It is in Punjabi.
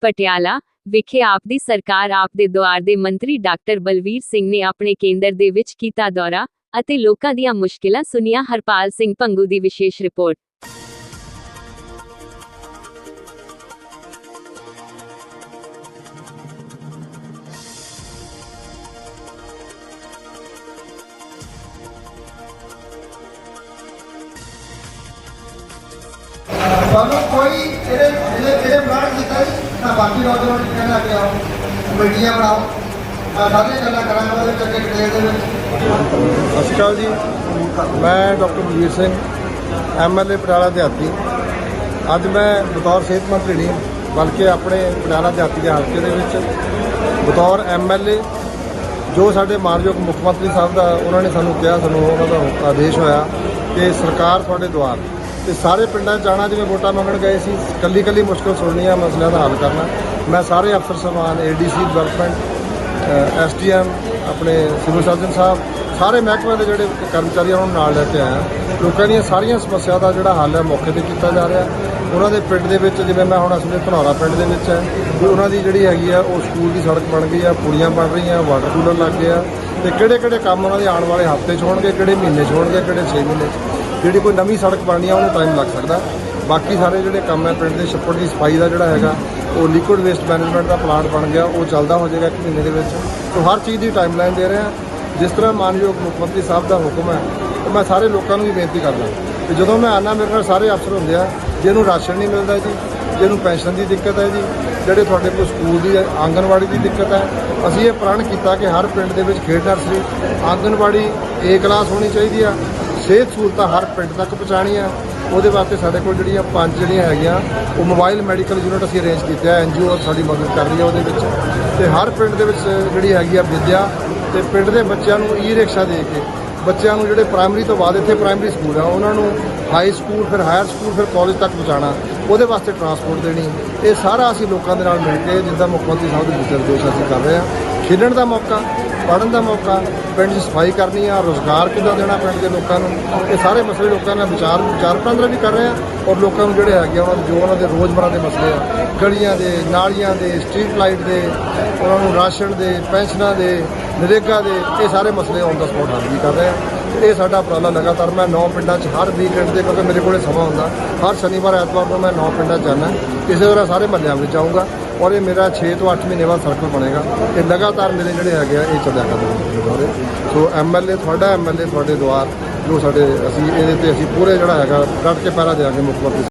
ਪਟਿਆਲਾ ਵਿਖੇ ਆਪ ਦੀ ਸਰਕਾਰ ਆਪ ਦੇ ਦੁਆਰ ਦੇ ਮੰਤਰੀ ਡਾਕਟਰ ਬਲਵੀਰ ਸਿੰਘ ਨੇ ਆਪਣੇ ਕੇਂਦਰ ਦੇ ਵਿੱਚ ਕੀਤਾ ਦੌਰਾ ਅਤੇ ਲੋਕਾਂ ਦੀਆਂ ਮੁਸ਼ਕਿਲਾਂ ਸੁਣੀਆਂ। ਹਰਪਾਲ ਸਿੰਘ ਪੰਗੂ ਦੀ ਵਿਸ਼ੇਸ਼ ਰਿਪੋਰਟ। ਸਾਨੂੰ ਕੋਈ ਇਹਦੇ ਜਿਹੜੇ ਜਿਹੜੇ ਬਣਾਉਣ ਬਾਕੀ ਨੌਜਵਾਨ ਟੀਚਰ ਲੈ ਕੇ ਆਓ, ਕਮੇਟੀਆਂ ਬਣਾਓ ਸਾਰੀਆਂ ਗੱਲਾਂ ਕਰਾਂਗੇ ਉਹਦੇ ਚੱਕੇ ਡਿਟੇਲ ਦੇ ਵਿੱਚ। ਸਤਿ ਸ਼੍ਰੀ ਅਕਾਲ ਜੀ। ਮੈਂ ਡਾਕਟਰ ਬਲਵੀਰ ਸਿੰਘ ਐਮਐਲਏ ਪਟਿਆਲਾ ਦਿਹਾਤੀ। ਅੱਜ ਮੈਂ ਬਤੌਰ ਸਿਹਤ ਮੰਤਰੀ ਨਹੀਂ, ਬਲਕਿ ਆਪਣੇ ਪਟਿਆਲਾ ਦਿਹਾਤੀ ਦੇ ਹਲਕੇ ਦੇ ਵਿੱਚ ਬਤੌਰ ਐਮਐਲਏ ਜੋ ਸਾਡੇ ਮਾਨਯੋਗ ਮੁੱਖ ਮੰਤਰੀ ਸਾਹਿਬ ਦਾ, ਉਹਨਾਂ ਨੇ ਸਾਨੂੰ ਕਿਹਾ, ਸਾਨੂੰ ਉਹਨਾਂ ਦਾ ਆਦੇਸ਼ ਹੋਇਆ ਕਿ ਸਰਕਾਰ ਤੁਹਾਡੇ ਦੁਆਰ। ਤੇ ਸਾਰੇ ਪਿੰਡਾਂ 'ਚ ਜਾਣਾ ਜਿਵੇਂ ਵੋਟਾਂ ਮੰਗਣ ਗਏ ਸੀ ਕੱਲੀ ਕੱਲੀ ਮੁਸ਼ਕਲ ਸੁਣਨੀ ਆ ਮਸਲਿਆਂ ਦਾ ਹੱਲ ਕਰਨਾ। ਮੈਂ ਸਾਰੇ ਅਫਸਰ ਸਮਾਨ ਏਡੀਸੀ ਡਿਵੈਲਪਮੈਂਟ ਐਸਡੀਐਮ ਆਪਣੇ ਸਿਵਲ ਸਰਜਨ ਸਾਹਿਬ ਸਾਰੇ ਮਹਿਕਮੇ ਦੇ ਜਿਹੜੇ ਕਰਮਚਾਰੀ ਆ, ਉਹਨਾਂ ਨੂੰ ਨਾਲ ਲੈ ਕੇ ਆਇਆ। ਲੋਕਾਂ ਦੀਆਂ ਸਾਰੀਆਂ ਸਮੱਸਿਆ ਦਾ ਜਿਹੜਾ ਹੱਲ ਹੈ ਮੌਕੇ ਤੇ ਕੀਤਾ ਜਾ ਰਿਹਾ। ਉਹਨਾਂ ਦੇ ਪਿੰਡ ਦੇ ਵਿੱਚ ਜਿਵੇਂ ਮੈਂ ਹੁਣ ਅਸਲੇ ਧਨੌਰਾ ਪਿੰਡ ਦੇ ਵਿੱਚ ਹੈ ਵੀ ਉਹਨਾਂ ਦੀ ਜਿਹੜੀ ਹੈਗੀ ਆ ਉਹ ਸਕੂਲ ਦੀ ਸੜਕ ਬਣ ਗਈ ਆ ਪੁਲੀਆਂ ਬਣ ਰਹੀਆਂ ਵਾਟਰ ਕੂਲਰ ਲੱਗ ਗਏ ਆ ਤੇ ਕਿਹੜੇ ਕਿਹੜੇ ਕੰਮ ਉਹਨਾਂ ਦੇ ਆਉਣ ਵਾਲੇ ਹਫ਼ਤੇ 'ਚ ਹੋਣਗੇ ਕਿਹੜੇ ਮਹੀਨੇ 'ਚ ਹੋਣਗੇ ਕਿਹੜੇ 6 ਮਹੀਨੇ 'ਚ? ਜਿਹੜੀ ਕੋਈ ਨਵੀਂ ਸੜਕ ਬਣਨੀ ਆ, ਉਹਨੂੰ ਟਾਈਮ ਲੱਗ ਸਕਦਾ। ਬਾਕੀ ਸਾਰੇ ਜਿਹੜੇ ਕੰਮ ਹੈ ਪਿੰਡ ਦੇ ਛੱਪੜ ਦੀ ਸਫ਼ਾਈ ਦਾ ਜਿਹੜਾ ਹੈਗਾ, ਉਹ ਲਿਕੁਇਡ ਵੇਸਟ ਮੈਨੇਜਮੈਂਟ ਦਾ ਪਲਾਂਟ ਬਣ ਗਿਆ, ਉਹ ਚੱਲਦਾ ਹੋ ਜਾਏਗਾ ਇੱਕ ਮਹੀਨੇ ਦੇ ਵਿੱਚ। ਤੋਂ ਹਰ ਚੀਜ਼ ਦੀ ਟਾਈਮਲਾਈਨ ਦੇ ਰਹੇ। ਹਾਂ ਜਿਸ ਤਰ੍ਹਾਂ ਮਾਨਯੋਗ ਮੁੱਖ ਮੰਤਰੀ ਸਾਹਿਬ ਦਾ ਹੁਕਮ ਹੈ ਉਹ ਮੈਂ ਸਾਰੇ ਲੋਕਾਂ ਨੂੰ ਵੀ ਬੇਨਤੀ ਕਰਦਾ ਕਿ ਜਦੋਂ ਮੈਂ ਆਨਾ, ਮੇਰੇ ਨਾਲ ਸਾਰੇ ਅਫਸਰ ਹੁੰਦੇ ਆ, ਜਿਹਨੂੰ ਰਾਸ਼ਨ ਨਹੀਂ ਮਿਲਦਾ ਜੀ, ਜਿਹਨੂੰ ਪੈਨਸ਼ਨ ਦੀ ਦਿੱਕਤ ਹੈ ਜੀ, ਜਿਹੜੇ ਤੁਹਾਡੇ ਕੋਲ ਸਕੂਲ ਦੀ, ਆਂਗਨਵਾੜੀ ਦੀ ਦਿੱਕਤ ਹੈ, ਅਸੀਂ ਇਹ ਪ੍ਰਣ ਕੀਤਾ ਕਿ ਹਰ ਪਿੰਡ ਦੇ ਵਿੱਚ ਖੇਡ ਨਰਸਰੀ, ਆਂਗਨਵਾੜੀ ਏ ਕਲਾਸ ਹੋਣੀ ਚਾਹੀਦੀ ਆ ਸਿਹਤ ਸਹੂਲਤਾਂ ਹਰ ਪਿੰਡ ਤੱਕ ਪਹੁੰਚਾਉਣੀ ਉਹਦੇ ਵਾਸਤੇ ਸਾਡੇ ਕੋਲ ਜਿਹੜੀਆਂ ਪੰਜ ਜਿਹੜੀਆਂ ਹੈਗੀਆਂ, ਉਹ ਮੋਬਾਈਲ ਮੈਡੀਕਲ ਯੂਨਿਟ ਅਸੀਂ ਅਰੇਂਜ ਕੀਤੇ ਆ ਐਨਜੀਓ ਸਾਡੀ ਮਦਦ ਕਰ ਰਹੀ ਹੈ ਉਹਦੇ ਵਿੱਚ। ਤੇ ਹਰ ਪਿੰਡ ਦੇ ਵਿੱਚ ਜਿਹੜੀ ਹੈਗੀ ਆ ਵਿਦਿਆ, ਤੇ ਪਿੰਡ ਦੇ ਬੱਚਿਆਂ ਨੂੰ ਈ ਰਿਕਸ਼ਾ ਦੇ ਕੇ, ਬੱਚਿਆਂ ਨੂੰ ਜਿਹੜੇ ਪ੍ਰਾਇਮਰੀ ਤੋਂ ਬਾਅਦ ਇੱਥੇ ਪ੍ਰਾਇਮਰੀ ਸਕੂਲ ਆ, ਉਹਨਾਂ ਨੂੰ ਹਾਈ ਸਕੂਲ ਫਿਰ ਹਾਇਰ ਸਕੂਲ ਫਿਰ ਕਾਲਜ ਤੱਕ ਪਹੁੰਚਾਉਣਾ, ਉਹਦੇ ਵਾਸਤੇ ਟਰਾਂਸਪੋਰਟ ਦੇਣੀ। ਇਹ ਸਾਰਾ ਅਸੀਂ ਲੋਕਾਂ ਦੇ ਨਾਲ ਮਿਲ ਕੇ, ਜਿੱਦਾਂ ਮੁੱਖ ਮੰਤਰੀ ਸਾਹਿਬ ਦੇ ਦਿਸ਼ਾ ਨਿਰਦੇਸ਼ ਅਸੀਂ ਕਰ ਰਹੇ ਹਾਂ ਖੇਡਣ ਦਾ ਮੌਕਾ ਪੜ੍ਹਨ ਦਾ ਮੌਕਾ ਪਿੰਡ 'ਚ ਸਫ਼ਾਈ ਕਰਨੀ ਆ ਰੋਜ਼ਗਾਰ ਕਿੱਦਾਂ ਦੇਣਾ ਪਿੰਡ ਦੇ ਲੋਕਾਂ ਨੂੰ ਇਹ ਸਾਰੇ ਮਸਲੇ ਲੋਕਾਂ ਨਾਲ ਵਿਚਾਰ ਵਿਚਾਰ ਵਟਾਂਦਰਾ ਵੀ ਕਰ ਰਹੇ ਆ ਔਰ ਲੋਕਾਂ ਨੂੰ ਜਿਹੜੇ ਹੈਗੇ ਆ, ਉਹਨਾਂ ਦੇ ਜੋ ਉਹਨਾਂ ਦੇ ਰੋਜ਼ਮਰਾ ਦੇ ਮਸਲੇ ਆ ਗਲੀਆਂ ਦੇ ਨਾਲੀਆਂ ਦੇ ਸਟਰੀਟ ਲਾਈਟ ਦੇ ਉਹਨਾਂ ਨੂੰ ਰਾਸ਼ਨ ਦੇ ਪੈਨਸ਼ਨਾਂ ਦੇ ਨਰੇਗਾ ਦੇ ਇਹ ਸਾਰੇ ਮਸਲੇ ਔਨ ਦਾ ਸਪੋਟ ਹੱਲ ਵੀ ਕਰ ਰਹੇ ਆ। ਇਹ ਸਾਡਾ ਉਪਰਾਲਾ ਲਗਾਤਾਰ ਮੈਂ ਨੌ ਪਿੰਡਾਂ 'ਚ ਹਰ ਵੀਕਐਂਡ ਦੇ ਕਿਉਂਕਿ ਮੇਰੇ ਕੋਲੇ ਸਮਾਂ ਹੁੰਦਾ ਹਰ ਸ਼ਨੀਵਾਰ ਐਤਵਾਰ ਨੂੰ ਮੈਂ ਨੌ ਪਿੰਡਾਂ 'ਚ ਜਾਂਦਾ ਇਸੇ ਤਰ੍ਹਾਂ ਸਾਰੇ ਮਹੱਲਿਆਂ ਵਿੱਚ ਆਊਂਗਾ। ਔਰ ਇਹ ਮੇਰਾ 6 ਤੋਂ 8 ਮਹੀਨੇ ਬਾਅਦ ਸਰਕਲ ਬਣੇਗਾ। ਇਹ ਲਗਾਤਾਰ ਮੇਰੇ ਜਿਹੜੇ ਹੈਗੇ ਆ, ਇਹ ਚੱਲਿਆ ਕਰਨਗੇ ਸੋ ਐਮਐਲਏ ਤੁਹਾਡਾ ਐਮਐਲਏ ਤੁਹਾਡੇ ਦੁਆਰ, ਜੋ ਸਾਡੇ ਅਸੀਂ ਇਹਦੇ ਤੇ ਅਸੀਂ ਪੂਰੇ ਜਿਹੜਾ ਹੈਗਾ, ਡਟ ਕੇ ਪਹਿਰਾ ਦੇਵਾਂਗੇ ਮੁੱਖ ਮੰਤਰੀ